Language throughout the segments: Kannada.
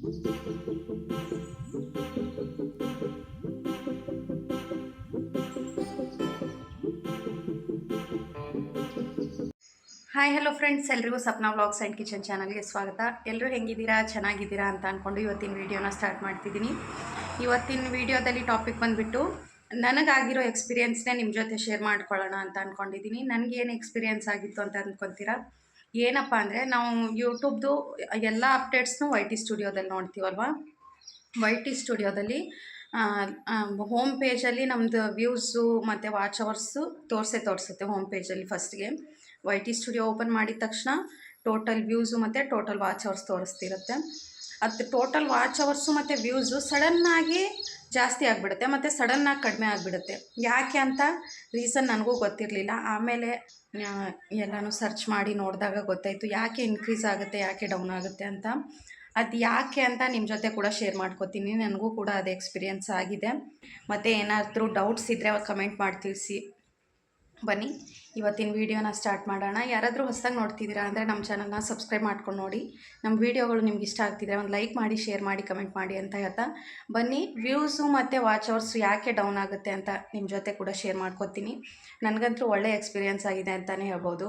ಹಾಯ್ ಹಲೋ ಫ್ರೆಂಡ್ಸ್ ಎಲ್ರಿಗೂ ಸಪ್ನಾ ವ್ಲಾಗ್ಸ್ ಆ್ಯಂಡ್ ಕಿಚನ್ ಚಾನಲ್ಗೆ ಸ್ವಾಗತ. ಎಲ್ಲರೂ ಹೆಂಗಿದ್ದೀರಾ? ಚೆನ್ನಾಗಿದ್ದೀರಾ ಅಂತ ಅಂದ್ಕೊಂಡು ಇವತ್ತಿನ ವೀಡಿಯೋನ ಸ್ಟಾರ್ಟ್ ಮಾಡ್ತಿದ್ದೀನಿ. ಇವತ್ತಿನ ವೀಡಿಯೋದಲ್ಲಿ ಟಾಪಿಕ್ ಬಂದುಬಿಟ್ಟು, ನನಗಾಗಿರೋ ಎಕ್ಸ್ಪೀರಿಯೆನ್ಸ್ನೇ ನಿಮ್ಮ ಜೊತೆ ಶೇರ್ ಮಾಡ್ಕೊಳ್ಳೋಣ ಅಂತ ಅಂದ್ಕೊಂಡಿದ್ದೀನಿ ನನಗೇನು ಎಕ್ಸ್ಪೀರಿಯೆನ್ಸ್ ಆಗಿತ್ತು ಅಂತ ಅಂದ್ಕೊತೀರಾ ಏನಪ್ಪ ಅಂದರೆ ನಾವು ಯೂಟ್ಯೂಬ್ದು ಎಲ್ಲ ಅಪ್ಡೇಟ್ಸ್ನು ವೈ ಟಿ ಸ್ಟುಡಿಯೋದಲ್ಲಿ ನೋಡ್ತೀವಲ್ವ? ವೈ ಟಿ ಸ್ಟುಡಿಯೋದಲ್ಲಿ ಹೋಮ್ ಪೇಜಲ್ಲಿ ನಮ್ಮದು ವ್ಯೂಸು ಮತ್ತು ವಾಚ್ ಅವರ್ಸು ತೋರಿಸೇ ತೋರಿಸುತ್ತೆ ಹೋಮ್ ಪೇಜಲ್ಲಿ ಫಸ್ಟ್ಗೆ ವೈ ಟಿ ಸ್ಟುಡಿಯೋ ಓಪನ್ ಮಾಡಿದ ತಕ್ಷಣ ಟೋಟಲ್ ವ್ಯೂಸು ಮತ್ತು ಟೋಟಲ್ ವಾಚ್ ಅವರ್ಸ್ ತೋರಿಸ್ತಿರುತ್ತೆ. ಅದು ಟೋಟಲ್ ವಾಚ್ ಅವರ್ಸು ಮತ್ತು ವ್ಯೂಸು ಸಡನ್ನಾಗಿ ಜಾಸ್ತಿ ಆಗಿಬಿಡುತ್ತೆ ಮತ್ತು ಸಡನ್ನಾಗಿ ಕಡಿಮೆ ಆಗಿಬಿಡುತ್ತೆ. ಯಾಕೆ ಅಂತ ರೀಸನ್ ನನಗೂ ಗೊತ್ತಿರಲಿಲ್ಲ. ಆಮೇಲೆ ಎಲ್ಲನೂ ಸರ್ಚ್ ಮಾಡಿ ನೋಡಿದಾಗ ಗೊತ್ತಾಯಿತು ಯಾಕೆ ಇನ್ಕ್ರೀಸ್ ಆಗುತ್ತೆ, ಯಾಕೆ ಡೌನ್ ಆಗುತ್ತೆ ಅಂತ. ಅದು ಯಾಕೆ ಅಂತ ನಿಮ್ಮ ಜೊತೆ ಕೂಡ ಶೇರ್ ಮಾಡ್ಕೋತೀನಿ. ನನಗೂ ಕೂಡ ಅದು ಎಕ್ಸ್ಪೀರಿಯನ್ಸ್ ಆಗಿದೆ. ಮತ್ತು ಏನಾದರೂ ಡೌಟ್ಸ್ ಇದ್ದರೆ ಕಮೆಂಟ್ ಮಾಡಿ ತಿಳಿಸಿ. ಬನ್ನಿ. ಇವತ್ತಿನ ವೀಡಿಯೋನ ಸ್ಟಾರ್ಟ್ ಮಾಡೋಣ. ಯಾರಾದರೂ ಹೊಸದಾಗಿ ನೋಡ್ತಿದ್ದೀರಾ ಅಂದರೆ ನಮ್ಮ ಚಾನಲ್ನ ಸಬ್ಸ್ಕ್ರೈಬ್ ಮಾಡ್ಕೊಂಡು ನೋಡಿ. ನಮ್ಮ ವೀಡಿಯೋಗಳು ನಿಮ್ಗೆ ಇಷ್ಟ ಆಗ್ತಿದ್ರೆ ಒಂದು ಲೈಕ್ ಮಾಡಿ, ಶೇರ್ ಮಾಡಿ, ಕಮೆಂಟ್ ಮಾಡಿ ಅಂತ ಹೇಳ್ತಾ ಬನ್ನಿ. ವ್ಯೂಸು ಮತ್ತು ವಾಚ್ ಅವರ್ಸು ಯಾಕೆ ಡೌನ್ ಆಗುತ್ತೆ ಅಂತ ನಿಮ್ಮ ಜೊತೆ ಕೂಡ ಶೇರ್ ಮಾಡ್ಕೊತೀನಿ. ನನಗಂತೂ ಒಳ್ಳೆ ಎಕ್ಸ್ಪೀರಿಯನ್ಸ್ ಆಗಿದೆ ಅಂತಲೇ ಹೇಳ್ಬೋದು.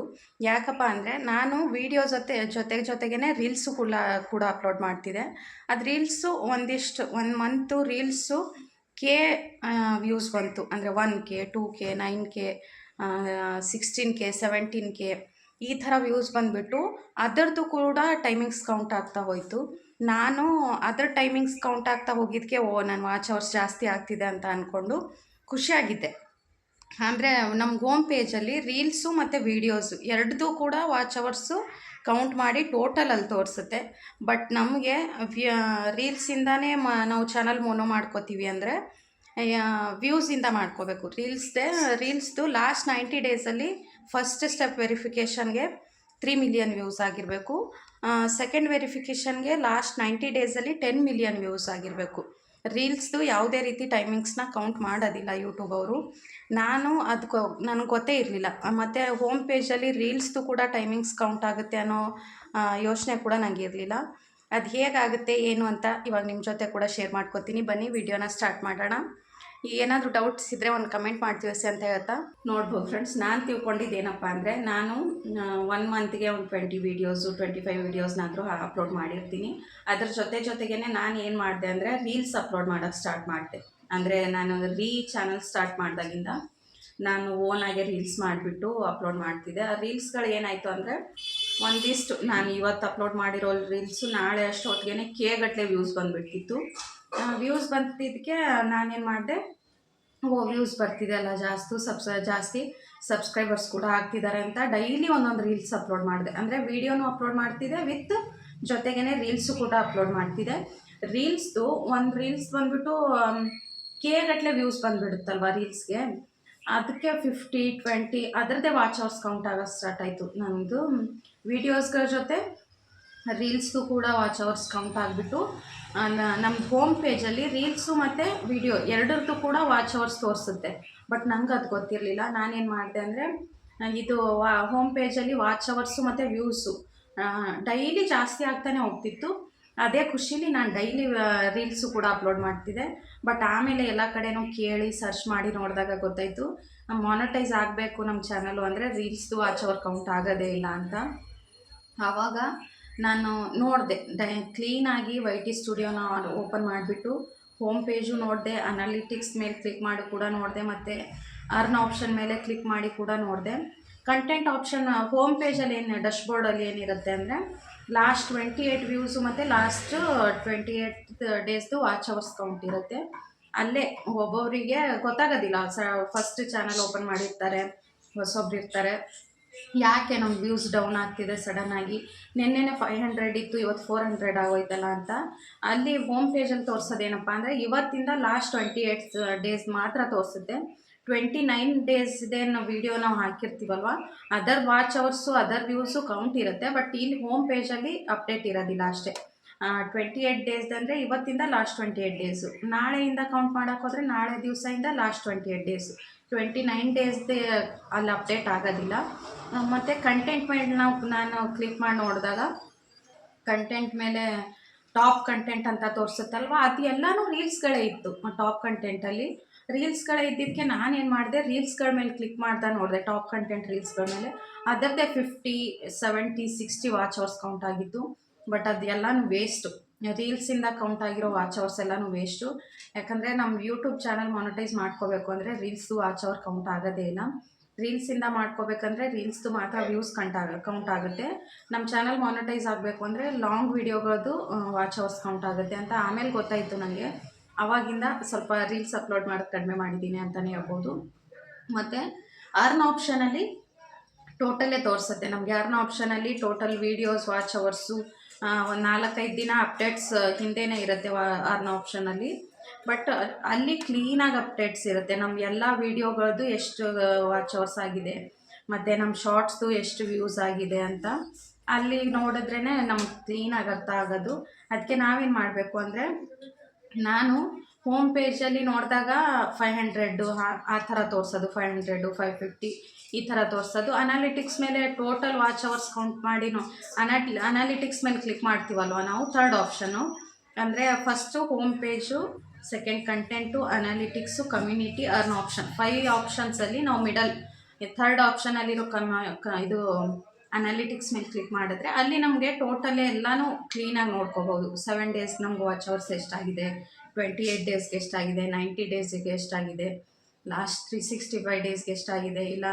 ಯಾಕಪ್ಪ ಅಂದರೆ ನಾನು ವೀಡಿಯೋ ಜೊತೆ ಜೊತೆಗೆ ಜೊತೆಗೇ ರೀಲ್ಸು ಕೂಡ ಕೂಡ ಅಪ್ಲೋಡ್ ಮಾಡ್ತಿದ್ದೆ. ಅದು ರೀಲ್ಸು ಒಂದಿಷ್ಟು, ಒಂದು ಮಂತು ರೀಲ್ಸು ಕೆ ವ್ಯೂಸ್ ಬಂತು. ಅಂದರೆ one K, two K, nine K sixteen K seventeen K ಈ ಥರ ವ್ಯೂಸ್ ಬಂದುಬಿಟ್ಟು ಅದರದ್ದು ಕೂಡ ಟೈಮಿಂಗ್ಸ್ ಕೌಂಟ್ ಆಗ್ತಾ ಹೋಯಿತು. ನಾನು ಅದರ ಟೈಮಿಂಗ್ಸ್ ಕೌಂಟ್ ಆಗ್ತಾ ಹೋಗಿದ್ದಕ್ಕೆ ಓ ನನ್ನ ವಾಚ್ ಅವರ್ಸ್ ಜಾಸ್ತಿ ಆಗ್ತಿದೆ ಅಂತ ಅಂದ್ಕೊಂಡು ಖುಷಿಯಾಗಿದ್ದೆ. ಅಂದರೆ ನಮ್ಮ ಹೋಮ್ ಪೇಜಲ್ಲಿ ರೀಲ್ಸು ಮತ್ತು ವೀಡಿಯೋಸು ಎರಡದು ಕೂಡ ವಾಚ್ ಅವರ್ಸು ಕೌಂಟ್ ಮಾಡಿ ಟೋಟಲಲ್ಲಿ ತೋರಿಸುತ್ತೆ. ಬಟ್ ನಮಗೆ ರೀಲ್ಸಿಂದಾನೇ ಮ, ನಾವು ಚಾನಲ್ ಮೋನೋ ಮಾಡ್ಕೋತೀವಿ ಅಂದರೆ ವ್ಯೂಸಿಂದ ಮಾಡ್ಕೋಬೇಕು. ರೀಲ್ಸ್ದೆ ರೀಲ್ಸ್ದು ಲಾಸ್ಟ್ ನೈಂಟಿ ಡೇಸಲ್ಲಿ ಫಸ್ಟ್ ಸ್ಟೆಪ್ ವೆರಿಫಿಕೇಷನ್ಗೆ ತ್ರೀ ಮಿಲಿಯನ್ ವ್ಯೂಸ್ ಆಗಿರಬೇಕು. ಸೆಕೆಂಡ್ ವೆರಿಫಿಕೇಷನ್ಗೆ ಲಾಸ್ಟ್ ನೈಂಟಿ ಡೇಸಲ್ಲಿ ಟೆನ್ ಮಿಲಿಯನ್ ವ್ಯೂಸ್ ಆಗಿರಬೇಕು. ರೀಲ್ಸ್ದು ಯಾವುದೇ ರೀತಿ ಟೈಮಿಂಗ್ಸ್ನ ಕೌಂಟ್ ಮಾಡೋದಿಲ್ಲ ಯೂಟ್ಯೂಬ್ ಅವರು. ನಾನು ಅದಕ್ಕೆ ನನಗೆ ಗೊತ್ತೇ ಇರಲಿಲ್ಲ. ಮತ್ತು ಹೋಮ್ ಪೇಜಲ್ಲಿ ರೀಲ್ಸ್ದು ಕೂಡ ಟೈಮಿಂಗ್ಸ್ ಕೌಂಟ್ ಆಗುತ್ತೆ ಅನ್ನೋ ಯೋಚನೆ ಕೂಡ ನನಗೆ ಇರಲಿಲ್ಲ. ಅದು ಹೇಗಾಗುತ್ತೆ, ಏನು ಅಂತ ಇವಾಗ ನಿಮ್ಮ ಜೊತೆ ಕೂಡ ಶೇರ್ ಮಾಡ್ಕೊತೀನಿ. ಬನ್ನಿ, ವಿಡಿಯೋನ ಸ್ಟಾರ್ಟ್ ಮಾಡೋಣ. ಏನಾದರೂ ಡೌಟ್ಸ್ ಇದ್ದರೆ ಒಂದು ಕಮೆಂಟ್ ಮಾಡ್ತೀವಿ ಅಂತ ಹೇಳ್ತಾ. ನೋಡ್ಬೋದು ಫ್ರೆಂಡ್ಸ್ ನಾನು ತಿಳ್ಕೊಂಡಿದ್ದು ಏನಪ್ಪ ಅಂದರೆ ನಾನು ಒನ್ ಮಂತ್ಗೆ ಒಂದು ಟ್ವೆಂಟಿ ವೀಡಿಯೋಸು ಟ್ವೆಂಟಿ ಫೈವ್ ವೀಡಿಯೋಸ್ನಾದರೂ ಅಪ್ಲೋಡ್ ಮಾಡಿರ್ತೀನಿ. ಅದ್ರ ಜೊತೆ ಜೊತೆಗೇ ನಾನು ಏನು ಮಾಡಿದೆ ಅಂದರೆ ರೀಲ್ಸ್ ಅಪ್ಲೋಡ್ ಮಾಡೋಕ್ಕೆ ಸ್ಟಾರ್ಟ್ ಮಾಡಿದೆ. ಅಂದರೆ ನಾನು ರೀ ಚಾನಲ್ ಸ್ಟಾರ್ಟ್ ಮಾಡಿದಾಗಿಂದ ನಾನು ಓನಾಗೆ ರೀಲ್ಸ್ ಮಾಡಿಬಿಟ್ಟು ಅಪ್ಲೋಡ್ ಮಾಡ್ತಿದ್ದೆ. ಆ ರೀಲ್ಸ್ಗಳು ಏನಾಯಿತು ಅಂದರೆ ಒಂದಿಷ್ಟು ನಾನು ಇವತ್ತು ಅಪ್ಲೋಡ್ ಮಾಡಿರೋ ರೀಲ್ಸು ನಾಳೆ ಅಷ್ಟೊತ್ತಿಗೆ ಕೆ ಗಟ್ಟಲೆ ವ್ಯೂಸ್ ಬಂದುಬಿಟ್ಟಿತ್ತು ವ್ಯೂಸ್ ಬಂದಿದ್ದಕ್ಕೆ ನಾನೇನು ಮಾಡಿದೆ, ಓ ವ್ಯೂಸ್ ಬರ್ತಿದೆ ಅಲ್ಲ ಜಾಸ್ತಿ ಸಬ್ಸ್ ಜಾಸ್ತಿ ಸಬ್ಸ್ಕ್ರೈಬರ್ಸ್ ಕೂಡ ಆಗ್ತಿದ್ದಾರೆ ಅಂತ ಡೈಲಿ ಒಂದೊಂದು ರೀಲ್ಸ್ ಅಪ್ಲೋಡ್ ಮಾಡಿದೆ. ಅಂದರೆ ವೀಡಿಯೋನು ಅಪ್ಲೋಡ್ ಮಾಡ್ತಿದ್ದೆ ವಿತ್ ಜೊತೆಗೇ ರೀಲ್ಸು ಕೂಡ ಅಪ್ಲೋಡ್ ಮಾಡ್ತಿದ್ದೆ ರೀಲ್ಸ್ದು ಒಂದು ರೀಲ್ಸ್ ಬಂದುಬಿಟ್ಟು ಕೆ ಗಟ್ಟಲೆ ವ್ಯೂಸ್ ಬಂದುಬಿಡುತ್ತಲ್ವ ರೀಲ್ಸ್ಗೆ ಅದಕ್ಕೆ ಫಿಫ್ಟಿ ಟ್ವೆಂಟಿ ಅದರದ್ದೇ ವಾಚ್ ಅವರ್ಸ್ ಕೌಂಟ್ ಆಗೋ ಸ್ಟಾರ್ಟ್ ಆಯಿತು. ನಮ್ಮದು ವೀಡಿಯೋಸ್ಗಳ ಜೊತೆ ರೀಲ್ಸ್ದು ಕೂಡ ವಾಚ್ ಅವರ್ಸ್ ಕೌಂಟ್ ಆಗಿಬಿಟ್ಟು ನಮ್ಮ ಹೋಮ್ ಪೇಜಲ್ಲಿ ರೀಲ್ಸು ಮತ್ತು ವಿಡಿಯೋ ಎರಡರದ್ದು ಕೂಡ ವಾಚ್ ಅವರ್ಸ್ ತೋರಿಸುತ್ತೆ. ಬಟ್ ನಂಗೆ ಅದು ಗೊತ್ತಿರಲಿಲ್ಲ. ನಾನೇನು ಮಾಡಿದೆ ಅಂದರೆ, ಇದು ವಾ, ಹೋಮ್ ಪೇಜಲ್ಲಿ ವಾಚ್ ಅವರ್ಸು ಮತ್ತು ವ್ಯೂಸು ಡೈಲಿ ಜಾಸ್ತಿ ಆಗ್ತಾನೆ ಹೋಗ್ತಿತ್ತು. ಅದೇ ಖುಷಿಲಿ ನಾನು ಡೈಲಿ ರೀಲ್ಸು ಕೂಡ ಅಪ್ಲೋಡ್ ಮಾಡ್ತಿದ್ದೆ. ಬಟ್ ಆಮೇಲೆ ಎಲ್ಲ ಕಡೆನೂ ಕೇಳಿ, ಸರ್ಚ್ ಮಾಡಿ ನೋಡಿದಾಗ ಗೊತ್ತಾಯಿತು ಮಾನಿಟೈಸ್ ಆಗಬೇಕು ನಮ್ಮ ಚಾನಲು ಅಂದರೆ ರೀಲ್ಸ್ದು ವಾಚ್ ಅವರ್ ಕೌಂಟ್ ಆಗೋದೇ ಇಲ್ಲ ಅಂತ. ಆವಾಗ ನಾನು ನೋಡಿದೆ. ಡೈ ಕ್ಲೀನಾಗಿ ವೈ ಟಿ ಸ್ಟುಡಿಯೋನ ಓಪನ್ ಮಾಡಿಬಿಟ್ಟು ಹೋಮ್ ಪೇಜು ನೋಡಿದೆ. ಅನಾಲಿಟಿಕ್ಸ್ ಮೇಲೆ ಕ್ಲಿಕ್ ಮಾಡಿ ಕೂಡ ನೋಡಿದೆ. ಮತ್ತು ಅರ್ನ್ ಆಪ್ಷನ್ ಮೇಲೆ ಕ್ಲಿಕ್ ಮಾಡಿ ಕೂಡ ನೋಡಿದೆ. ಕಂಟೆಂಟ್ ಆಪ್ಷನ್, ಹೋಮ್ ಪೇಜಲ್ಲಿ ಏನು ಬೋರ್ಡಲ್ಲಿ ಏನಿರುತ್ತೆ ಅಂದರೆ ಲಾಸ್ಟ್ ಟ್ವೆಂಟಿ ಏಯ್ಟ್ ವ್ಯೂಸು ಮತ್ತು ಲಾಸ್ಟ್ ಟ್ವೆಂಟಿ ಏಯ್ಟ್ ಡೇಸ್ದು ವಾಚ್ ಅವರ್ಸ್ ಕೌಂಟ್ ಇರುತ್ತೆ. ಅಲ್ಲೇ ಒಬ್ಬೊಬ್ಬರಿಗೆ ಗೊತ್ತಾಗೋದಿಲ್ಲ. ಸ, ಫಸ್ಟ್ ಚಾನಲ್ ಓಪನ್ ಮಾಡಿರ್ತಾರೆ, ಹೊಸೊಬ್ರು ಇರ್ತಾರೆ. ಯಾಕೆ ನಮ್ಮ ವ್ಯೂಸ್ ಡೌನ್ ಆಗ್ತಿದೆ ಸಡನ್ನಾಗಿ ನಿನ್ನೆನೆ ಫೈವ್ ಹಂಡ್ರೆಡ್ ಇತ್ತು, ಇವತ್ತು ಫೋರ್ ಹಂಡ್ರೆಡ್ ಆಗೋಯ್ತಲ್ಲ ಅಂತ. ಅಲ್ಲಿ ಹೋಮ್ ಪೇಜಲ್ಲಿ ತೋರಿಸೋದೇನಪ್ಪ ಅಂದರೆ, ಇವತ್ತಿಂದ ಲಾಸ್ಟ್ ಟ್ವೆಂಟಿ ಏಯ್ಟ್ ಡೇಸ್ ಮಾತ್ರ ತೋರಿಸುತ್ತೆ. ಟ್ವೆಂಟಿ ನೈನ್ ನಾವು ವೀಡಿಯೋ ನಾವು ಹಾಕಿರ್ತೀವಲ್ವ? ಅದರ್ ವಾಚ್ ಅವರ್ಸು ಅದರ್ ವ್ಯೂಸು ಕೌಂಟ್ ಇರುತ್ತೆ ಬಟ್ ಇಲ್ಲಿ ಹೋಮ್ ಪೇಜಲ್ಲಿ ಅಪ್ಡೇಟ್ ಇರೋದಿಲ್ಲ ಅಷ್ಟೇ. ಟ್ವೆಂಟಿ ಏಯ್ಟ್ ಡೇಸ್ ಅಂದರೆ ಇವತ್ತಿಂದ ಲಾಸ್ಟ್ ಟ್ವೆಂಟಿ ಏಯ್ಟ್ ಡೇಸು ನಾಳೆಯಿಂದ ಕೌಂಟ್ ಮಾಡೋಕ್ಕೋದ್ರೆ ನಾಳೆ ದಿವಸದಿಂದ last twenty eight days twenty nine ಡೇಸ್ದೆ ಅಲ್ಲಿ ಅಪ್ಡೇಟ್ ಆಗೋದಿಲ್ಲ. ಮತ್ತು ಕಂಟೆಂಟ್ ಮೇಲೆ ನಾವು, ನಾನು ಕ್ಲಿಕ್ ಮಾಡಿ ನೋಡಿದಾಗ ಕಂಟೆಂಟ್ ಮೇಲೆ ಟಾಪ್ ಕಂಟೆಂಟ್ ಅಂತ ತೋರಿಸುತ್ತಲ್ವ? ಅದು ಎಲ್ಲನೂ ರೀಲ್ಸ್ಗಳೇ ಇತ್ತು ಟಾಪ್ ಕಂಟೆಂಟಲ್ಲಿ ರೀಲ್ಸ್ಗಳೇ ಇದ್ದಿದ್ದಕ್ಕೆ ನಾನೇನು ಮಾಡಿದೆ? ರೀಲ್ಸ್ಗಳ ಮೇಲೆ ಕ್ಲಿಕ್ ಮಾಡ್ತಾ ನೋಡಿದೆ ಟಾಪ್ ಕಂಟೆಂಟ್ ರೀಲ್ಸ್ಗಳ ಮೇಲೆ. ಅದರದ್ದೇ fifty seventy sixty watch hours count ಆಗಿತ್ತು. ಬಟ್ ಅದು ಎಲ್ಲನೂ ವೇಸ್ಟು ರೀಲ್ಸಿಂದ ಕೌಂಟ್ ಆಗಿರೋ ವಾಚ್ ಅವರ್ಸ್ ಎಲ್ಲನೂ ವೇಸ್ಟು ಯಾಕಂದರೆ ನಮ್ಮ ಯೂಟ್ಯೂಬ್ ಚಾನಲ್ ಮಾನಿಟೈಸ್ ಮಾಡ್ಕೋಬೇಕು ಅಂದರೆ ರೀಲ್ಸ್ದು ವಾಚ್ ಅವರ್ ಕೌಂಟ್ ಆಗೋದೇ ಇಲ್ಲ. ರೀಲ್ಸಿಂದ ಮಾಡ್ಕೋಬೇಕಂದ್ರೆ ರೀಲ್ಸ್ದು ಮಾತ್ರ ವ್ಯೂಸ್ ಕಂಟ್ ಆಗ ಕೌಂಟ್ ಆಗುತ್ತೆ. ನಮ್ಮ ಚಾನಲ್ ಮಾನಿಟೈಸ್ ಆಗಬೇಕು ಅಂದರೆ ಲಾಂಗ್ ವೀಡಿಯೋಗಳದ್ದು ವಾಚ್ ಅವರ್ಸ್ ಕೌಂಟ್ ಆಗುತ್ತೆ ಅಂತ ಆಮೇಲೆ ಗೊತ್ತಾಯಿತು ನನಗೆ ಆವಾಗಿಂದ ಸ್ವಲ್ಪ ರೀಲ್ಸ್ ಅಪ್ಲೋಡ್ ಮಾಡೋದು ಕಡಿಮೆ ಮಾಡಿದ್ದೀನಿ ಅಂತಲೇ ಹೇಳ್ಬೋದು. ಮತ್ತು ಅರ್ನ್ ಆಪ್ಷನಲ್ಲಿ ಟೋಟಲ್ಲೇ ತೋರಿಸುತ್ತೆ. ನಮಗೆ ಅರ್ನ್ ಆಪ್ಷನಲ್ಲಿ ಟೋಟಲ್ ವೀಡಿಯೋಸ್ ವಾಚ್ ಅವರ್ಸು ಒಂದು ನಾಲ್ಕೈದು ದಿನ ಅಪ್ಡೇಟ್ಸ್ ಹಿಂದೆನೇ ಇರುತ್ತೆ ಅರ್ನ್ ಆಪ್ಷನಲ್ಲಿ ಬಟ್ ಅಲ್ಲಿ ಕ್ಲೀನಾಗಿ ಅಪ್ಡೇಟ್ಸ್ ಇರುತ್ತೆ. ನಮ್ಮ ಎಲ್ಲ ವೀಡಿಯೋಗಳದ್ದು ಎಷ್ಟು ವಾಚ್ ಅವರ್ಸ್ ಆಗಿದೆ, ಮತ್ತು ನಮ್ಮ ಶಾರ್ಟ್ಸ್ದು ಎಷ್ಟು ವ್ಯೂಸ್ ಆಗಿದೆ ಅಂತ. ಅಲ್ಲಿ ನೋಡಿದ್ರೇ ನಮ್ಗೆ ಕ್ಲೀನಾಗಿ ಅರ್ಥ ಆಗೋದು. ಅದಕ್ಕೆ ನಾವೇನು ಮಾಡಬೇಕು ಅಂದರೆ, ನಾನು ಹೋಮ್ ಪೇಜಲ್ಲಿ ನೋಡಿದಾಗ ಫೈವ್ ಹಂಡ್ರೆಡ್ಡು ಆ ಥರ ತೋರಿಸೋದು. ಫೈವ್ ಹಂಡ್ರೆಡು ಫೈವ್ ಫಿಫ್ಟಿ ಈ ಥರ ತೋರಿಸೋದು. ಅನಾಲಿಟಿಕ್ಸ್ ಮೇಲೆ ಟೋಟಲ್ ವಾಚ್ ಅವರ್ಸ್ ಕೌಂಟ್ ಮಾಡಿ ಅನಾಟ್ ಅನಾಲಿಟಿಕ್ಸ್ ಮೇಲೆ ಕ್ಲಿಕ್ ಮಾಡ್ತೀವಲ್ವ ನಾವು? ಥರ್ಡ್ ಆಪ್ಷನ್ನು ಅಂದರೆ first home page second content analytics community earn option five ಆಪ್ಷನ್ಸಲ್ಲಿ ನಾವು ಮಿಡಲ್ ಥರ್ಡ್ ಆಪ್ಷನಲ್ಲಿರೋ ಕಮ ಇದು ಅನಾಲಿಟಿಕ್ಸ್ ಮೇಲೆ ಕ್ಲಿಕ್ ಮಾಡಿದ್ರೆ ಅಲ್ಲಿ ನಮಗೆ ಟೋಟಲಿ ಎಲ್ಲನೂ ಕ್ಲೀನಾಗಿ ನೋಡ್ಕೋಬೋದು. ಸೆವೆನ್ ಡೇಸ್ ನಮ್ಗೆ ವಾಚ್ ಅವರ್ಸ್ ಎಷ್ಟಾಗಿದೆ ಟ್ವೆಂಟಿ ಏಯ್ಟ್ ಡೇಸ್ಗೆ ಎಷ್ಟಾಗಿದೆ ನೈಂಟಿ ಡೇಸಿಗೆ ಎಷ್ಟಾಗಿದೆ ಲಾಸ್ಟ್ ತ್ರೀ ಸಿಕ್ಸ್ಟಿ ಫೈವ್ ಡೇಸ್ಗೆ ಎಷ್ಟಾಗಿದೆ ಇಲ್ಲ,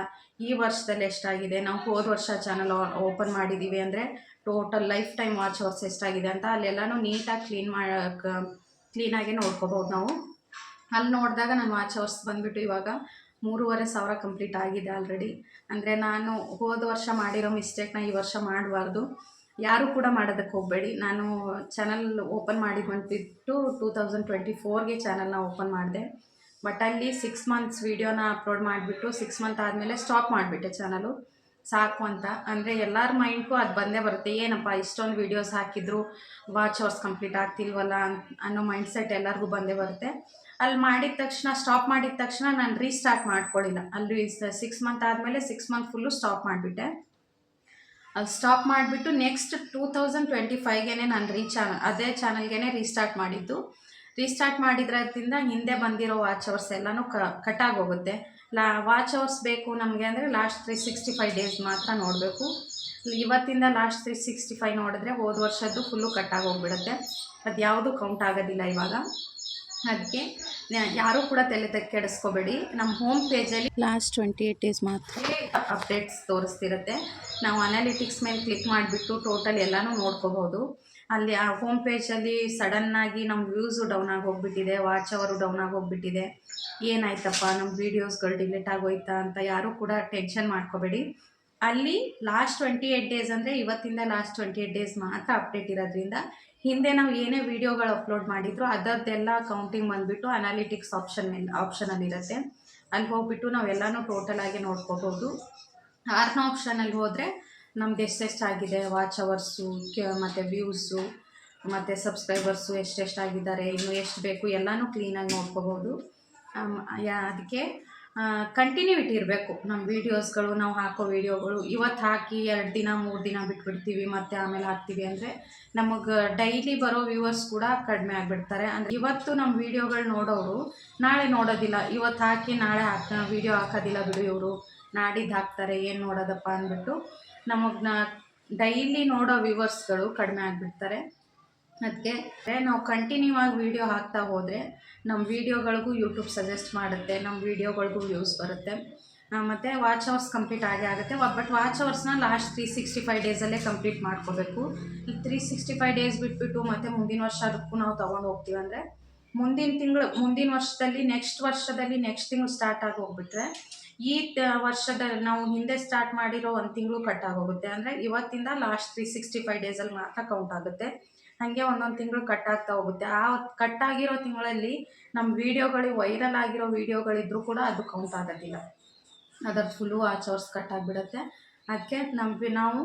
ಈ ವರ್ಷದಲ್ಲಿ ಎಷ್ಟಾಗಿದೆ ನಾವು ಹೋದ ವರ್ಷ ಚಾನಲ್ ಓಪನ್ ಮಾಡಿದ್ದೀವಿ ಅಂದರೆ total life time watch hours ಎಷ್ಟಾಗಿದೆ ಅಂತ ಅಲ್ಲೆಲ್ಲನೂ ನೀಟಾಗಿ ಕ್ಲೀನ್ ಮಾಡೋಕೆ ಕ್ಲೀನಾಗೆ ನೋಡ್ಕೋಬೋದು ನಾವು. ಅಲ್ಲಿ ನೋಡಿದಾಗ ನನ್ನ ವಾಚ್ ಅವರ್ಸ್ ಬಂದುಬಿಟ್ಟು ಇವಾಗ ಮೂರುವರೆ ಸಾವಿರ ಕಂಪ್ಲೀಟ್ ಆಗಿದೆ ಆಲ್ರೆಡಿ ಅಂದರೆ ನಾನು ಹೋದ ವರ್ಷ ಮಾಡಿರೋ ಮಿಸ್ಟೇಕ್ನ ಈ ವರ್ಷ ಮಾಡಬಾರ್ದು. ಯಾರೂ ಕೂಡ ಮಾಡೋದಕ್ಕೆ ಹೋಗಬೇಡಿ. ನಾನು ಚಾನಲ್ ಓಪನ್ ಮಾಡಿದ್ದು ಬಂದುಬಿಟ್ಟು ಟೂ ತೌಸಂಡ್ ಟ್ವೆಂಟಿ ಫೋರ್ಗೆ ಚಾನಲ್ನ ಓಪನ್ ಮಾಡಿದೆ. ಬಟ್ ಅಲ್ಲಿ ಸಿಕ್ಸ್ ಮಂತ್ಸ್ ವೀಡಿಯೋನ ಅಪ್ಲೋಡ್ ಮಾಡಿಬಿಟ್ಟು ಸಿಕ್ಸ್ ಮಂತ್ ಆದಮೇಲೆ ಸ್ಟಾಪ್ ಮಾಡಿಬಿಟ್ಟೆ ಚಾನಲು ಸಾಕು ಅಂತ. ಅಂದರೆ ಎಲ್ಲರ ಮೈಂಡ್ಗೂ ಅದು ಬಂದೇ ಬರುತ್ತೆ. ಏನಪ್ಪ, ಇಷ್ಟೊಂದು ವೀಡಿಯೋಸ್ ಹಾಕಿದ್ರು ವಾಚ್ ಅವರ್ಸ್ ಕಂಪ್ಲೀಟ್ ಆಗ್ತಿಲ್ವಲ್ಲ ಅನ್ನೋ ಮೈಂಡ್ ಸೆಟ್ ಎಲ್ಲರಿಗೂ ಬಂದೇ ಬರುತ್ತೆ. ಅಲ್ಲಿ ಮಾಡಿದ ತಕ್ಷಣ ಸ್ಟಾಪ್ ಮಾಡಿದ ತಕ್ಷಣ ನಾನು ರೀಸ್ಟಾರ್ಟ್ ಮಾಡ್ಕೊಳ್ಳಿಲ್ಲ ಅಲ್ಲಿ ಸಿಕ್ಸ್ ಮಂತ್ ಆದಮೇಲೆ ಸಿಕ್ಸ್ ಮಂತ್ ಫುಲ್ಲು ಸ್ಟಾಪ್ ಮಾಡಿಬಿಟ್ಟೆ. ಅಲ್ಲಿ ಸ್ಟಾಪ್ ಮಾಡಿಬಿಟ್ಟು ನೆಕ್ಸ್ಟ್ ಟೂ ತೌಸಂಡ್ ಟ್ವೆಂಟಿ ಫೈವ್ಗೆ ನಾನು ರೀ ಚಾನಲ್ ಅದೇ ಚಾನಲ್ಗೆ ರೀಸ್ಟಾರ್ಟ್ ಮಾಡಿದ್ದು. ರೀಸ್ಟಾರ್ಟ್ ಮಾಡಿದ್ರಿಂದ ಹಿಂದೆ ಬಂದಿರೋ ವಾಚ್ ಅವರ್ಸ್ ಎಲ್ಲನೂ ಕಟ್ ಹೋಗುತ್ತೆ ಲಾ ವಾಚ್ ಅವರ್ಸ್ ಬೇಕು ನಮಗೆ ಅಂದರೆ last three sixty five days ಮಾತ್ರ ನೋಡಬೇಕು. ಇವತ್ತಿಂದ ಲಾಸ್ಟ್ ತ್ರೀ ಸಿಕ್ಸ್ಟಿ ಫೈವ್ ನೋಡಿದ್ರೆ ಹೋದ ವರ್ಷದ್ದು ಫುಲ್ಲು ಹೋಗ್ಬಿಡುತ್ತೆ. ಅದು ಯಾವುದೂ ಕೌಂಟ್ ಆಗೋದಿಲ್ಲ ಇವಾಗ. ಅದಕ್ಕೆ ಯಾರೂ ಕೂಡ ತಲೆ ಕೆಡಿಸ್ಕೋಬೇಡಿ. ನಮ್ಮ ಹೋಮ್ ಪೇಜಲ್ಲಿ ಲಾಸ್ಟ್ ಟ್ವೆಂಟಿ ಏಯ್ಟ್ ಡೇಸ್ ಮಾತ್ರ. ಅಪ್ಡೇಟ್ಸ್ ತೋರಿಸ್ತಿರುತ್ತೆ? ನಾವು ಅನಾಲಿಟಿಕ್ಸ್ ಮೇಲೆ ಕ್ಲಿಕ್ ಮಾಡಿಬಿಟ್ಟು ಟೋಟಲ್ ಎಲ್ಲನೂ ನೋಡ್ಕೋಬೋದು ಅಲ್ಲಿ ಆ ಹೋಮ್ ಪೇಜಲ್ಲಿ ಸಡನ್ನಾಗಿ ನಮ್ಮ ವ್ಯೂಸು ಡೌನ್ ಆಗಿ ಹೋಗ್ಬಿಟ್ಟಿದೆ ವಾಚ್ ಅವರು ಡೌನ್ ಆಗಿ ಹೋಗ್ಬಿಟ್ಟಿದೆ. ಏನಾಯ್ತಪ್ಪ? ನಮ್ಮ ವೀಡಿಯೋಸ್ಗಳು ಡಿಲೀಟ್ ಆಗೋಯ್ತಾ ಅಂತ ಯಾರೂ ಕೂಡ ಟೆನ್ಷನ್ ಮಾಡ್ಕೋಬೇಡಿ. ಅಲ್ಲಿ ಲಾಸ್ಟ್ ಟ್ವೆಂಟಿ ಏಯ್ಟ್ ಡೇಸ್ ಅಂದರೆ ಇವತ್ತಿಂದ ಲಾಸ್ಟ್ ಟ್ವೆಂಟಿ ಏಟ್ ಡೇಸ್ ಮಾತ್ರ ಅಪ್ಡೇಟ್ ಇರೋದ್ರಿಂದ, ಹಿಂದೆ ನಾವು ಏನೇ ವೀಡಿಯೋಗಳು ಅಪ್ಲೋಡ್ ಮಾಡಿದ್ರು ಅದರದ್ದೆಲ್ಲ ಕೌಂಟಿಂಗ್ ಬಂದುಬಿಟ್ಟು ಅನಾಲಿಟಿಕ್ಸ್ ಆಪ್ಷನ್ ಆಪ್ಷನಲ್ಲಿ ಇರುತ್ತೆ. ಅಲ್ಲಿ ಹೋಗ್ಬಿಟ್ಟು ನಾವೆಲ್ಲನೂ ಟೋಟಲ್ ಆಗಿ ನೋಡ್ಕೋಬೋದು. ಆರ್ನ ಆಪ್ಷನಲ್ಲಿ ಹೋದರೆ ನಮ್ದು ಎಷ್ಟೆಷ್ಟಾಗಿದೆ ವಾಚ್ ಅವರ್ಸು ಕೆ, ಮತ್ತು ವ್ಯೂಸು ಮತ್ತು ಸಬ್ಸ್ಕ್ರೈಬರ್ಸು ಎಷ್ಟೆಷ್ಟಾಗಿದ್ದಾರೆ ಇನ್ನು ಎಷ್ಟು ಬೇಕು ಎಲ್ಲನೂ ಕ್ಲೀನಾಗಿ ನೋಡ್ಕೋಬೋದು. ಅದಕ್ಕೆ ಕಂಟಿನ್ಯೂಟಿ ಇರಬೇಕು. ನಮ್ಮ ವೀಡಿಯೋಸ್ಗಳು ನಾವು ಹಾಕೋ ವೀಡಿಯೋಗಳು ಇವತ್ತು ಹಾಕಿ ಎರಡು ದಿನ, ಮೂರು ದಿನ ಬಿಟ್ಬಿಡ್ತೀವಿ, ಮತ್ತು ಆಮೇಲೆ ಹಾಕ್ತೀವಿ ಅಂದರೆ ನಮಗೆ ಡೈಲಿ ಬರೋ ವ್ಯೂವರ್ಸ್ ಕೂಡ ಕಡಿಮೆ ಆಗಿಬಿಡ್ತಾರೆ. ಅಂದರೆ ಇವತ್ತು ನಮ್ಮ ವೀಡಿಯೋಗಳು ನೋಡೋರು ನಾಳೆ ನೋಡೋದಿಲ್ಲ. ಇವತ್ತು ಹಾಕಿ ನಾಳೆ ಹಾಕ ವೀಡಿಯೋ ಹಾಕೋದಿಲ್ಲ ಬಿಡು ಇವರು. ನಾಡಿದ್ದು ಹಾಕ್ತಾರೆ, ಏನು ನೋಡೋದಪ್ಪ ಅಂದ್ಬಿಟ್ಟು ನಮಗೆ ಡೈಲಿ ನೋಡೋ ವ್ಯೂವರ್ಸ್ಗಳು ಕಡಿಮೆ ಆಗಿಬಿಡ್ತಾರೆ. ಅದಕ್ಕೆ ನಾವು ಕಂಟಿನ್ಯೂ ಆಗಿ ವೀಡಿಯೋ ಹಾಕ್ತಾ ಹೋದರೆ ನಮ್ಮ ವೀಡಿಯೋಗಳಿಗೂ ಯೂಟ್ಯೂಬ್ ಸಜೆಸ್ಟ್ ಮಾಡುತ್ತೆ ನಮ್ಮ ವೀಡಿಯೋಗಳಿಗೂ ವ್ಯೂಸ್ ಬರುತ್ತೆ. ಮತ್ತು ವಾಚ್ ಅವರ್ಸ್ ಕಂಪ್ಲೀಟ್ ಆಗೇ ಆಗುತ್ತೆ. ಬಟ್ ವಾಚ್ ಅವರ್ಸ್ನ ಲಾಸ್ಟ್ ತ್ರೀ ಸಿಕ್ಸ್ಟಿ ಫೈವ್ ಡೇಸಲ್ಲೇ ಕಂಪ್ಲೀಟ್ ಮಾಡ್ಕೋಬೇಕು. ಈ ತ್ರೀ ಸಿಕ್ಸ್ಟಿ ಫೈವ್ ಡೇಸ್ ಬಿಟ್ಬಿಟ್ಟು ಮತ್ತು ಮುಂದಿನ ವರ್ಷ ಅದಕ್ಕೂ ನಾವು ತೊಗೊಂಡು ಹೋಗ್ತೀವಿ ಅಂದರೆ ಮುಂದಿನ ತಿಂಗಳು, ಮುಂದಿನ ವರ್ಷದಲ್ಲಿ ನೆಕ್ಸ್ಟ್ ವರ್ಷದಲ್ಲಿ ನೆಕ್ಸ್ಟ್ ತಿಂಗಳು ಸ್ಟಾರ್ಟ್ ಆಗಿ ಹೋಗ್ಬಿಟ್ರೆ ಈ ವರ್ಷದಲ್ಲಿ ನಾವು ಹಿಂದೆ ಸ್ಟಾರ್ಟ್ ಮಾಡಿರೋ ಒಂದು ತಿಂಗಳು ಕಟ್ ಆಗೋಗುತ್ತೆ. ಅಂದರೆ ಇವತ್ತಿಂದ ಲಾಸ್ಟ್ ತ್ರೀ ಸಿಕ್ಸ್ಟಿ ಫೈವ್ ಡೇಸಲ್ಲಿ ಮಾತ್ರ ಕೌಂಟ್ ಆಗುತ್ತೆ. ಹಾಗೆ ಒಂದೊಂದು ತಿಂಗಳು ಕಟ್ ಆಗ್ತಾ ಹೋಗುತ್ತೆ. ಆ ಕಟ್ ಆಗಿರೋ ತಿಂಗಳಲ್ಲಿ ನಮ್ಮ ವಿಡಿಯೋಗಳು ವೈರಲ್ ಆಗಿರೋ ವೀಡಿಯೋಗಳಿದ್ರೂ ಕೂಡ ಅದು ಕೌಂಟ್ ಆಗೋದಿಲ್ಲ. ಅದರ ಫುಲ್ಲು ವಾಚ್ ಅವರ್ಸ್ ಕಟ್ ಆಗಿಬಿಡುತ್ತೆ. ಅದಕ್ಕೆ ನಮ್ಮ ನಾವು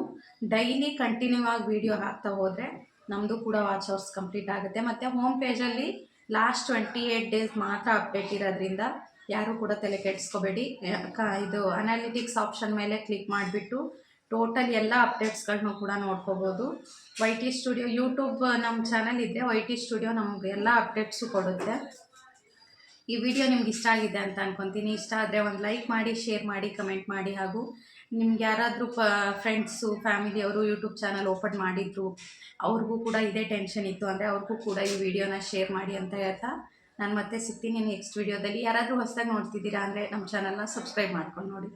ಡೈಲಿ ಕಂಟಿನ್ಯೂ ಆಗಿ ವಿಡಿಯೋ ಹಾಕ್ತಾ ಹೋದರೆ ನಮ್ಮದು ಕೂಡ ವಾಚ್ ಅವರ್ಸ್ ಕಂಪ್ಲೀಟ್ ಆಗುತ್ತೆ. ಮತ್ತು ಹೋಮ್ ಪೇಜಲ್ಲಿ ಲಾಸ್ಟ್ ಟ್ವೆಂಟಿ ಏಯ್ಟ್ ಡೇಸ್ ಮಾತ್ರ ಅಪ್ಡೇಟ್ ಇರೋದ್ರಿಂದ ಯಾರೂ ಕೂಡ ತಲೆ ಕೆಡಿಸ್ಕೋಬೇಡಿ. ಇದು ಅನಾಲಿಟಿಕ್ಸ್ ಆಪ್ಷನ್ ಮೇಲೆ ಕ್ಲಿಕ್ ಮಾಡಿಬಿಟ್ಟು ಟೋಟಲ್ ಎಲ್ಲ ಅಪ್ಡೇಟ್ಸ್ಗಳನ್ನೂ ಕೂಡ ನೋಡ್ಕೋಬೋದು. ವೈ ಟಿ ಸ್ಟುಡಿಯೋ, ಯೂಟ್ಯೂಬ್ ನಮ್ಮ ಚಾನಲ್ ಇದೆ ವೈ ಟಿ ಸ್ಟುಡಿಯೋ ನಮ್ಗೆ ಎಲ್ಲ ಅಪ್ಡೇಟ್ಸು ಕೊಡುತ್ತೆ. ಈ ವಿಡಿಯೋ ನಿಮ್ಗೆ ಇಷ್ಟ ಆಗಿದೆ ಅಂತ ಅನ್ಕೊತೀನಿ. ಇಷ್ಟ ಆದರೆ ಒಂದು ಲೈಕ್ ಮಾಡಿ, ಶೇರ್ ಮಾಡಿ, ಕಮೆಂಟ್ ಮಾಡಿ ಹಾಗೂ ನಿಮ್ಗೆ ಯಾರಾದರೂ ಪ, ಫ್ರೆಂಡ್ಸು, ಫ್ಯಾಮಿಲಿಯವರು ಯೂಟ್ಯೂಬ್ ಚಾನಲ್ ಓಪನ್ ಮಾಡಿದ್ರು, ಅವ್ರಿಗೂ ಕೂಡ ಇದೇ ಟೆನ್ಷನ್ ಇತ್ತು ಅಂದರೆ ಅವ್ರಿಗೂ ಕೂಡ ಈ ವಿಡಿಯೋನ ಶೇರ್ ಮಾಡಿ ಅಂತ ಹೇಳ್ತಾ ನಾನು ಮತ್ತೆ ಸಿಗ್ತೀನಿ ನೆಕ್ಸ್ಟ್ ವಿಡಿಯೋದಲ್ಲಿ. ಯಾರಾದರೂ ಹೊಸದಾಗಿ ನೋಡ್ತಿದ್ದೀರಾ ಅಂದರೆ ನಮ್ಮ ಚಾನಲ್ನ ಸಬ್ಸ್ಕ್ರೈಬ್ ಮಾಡ್ಕೊಂಡು ನೋಡಿ.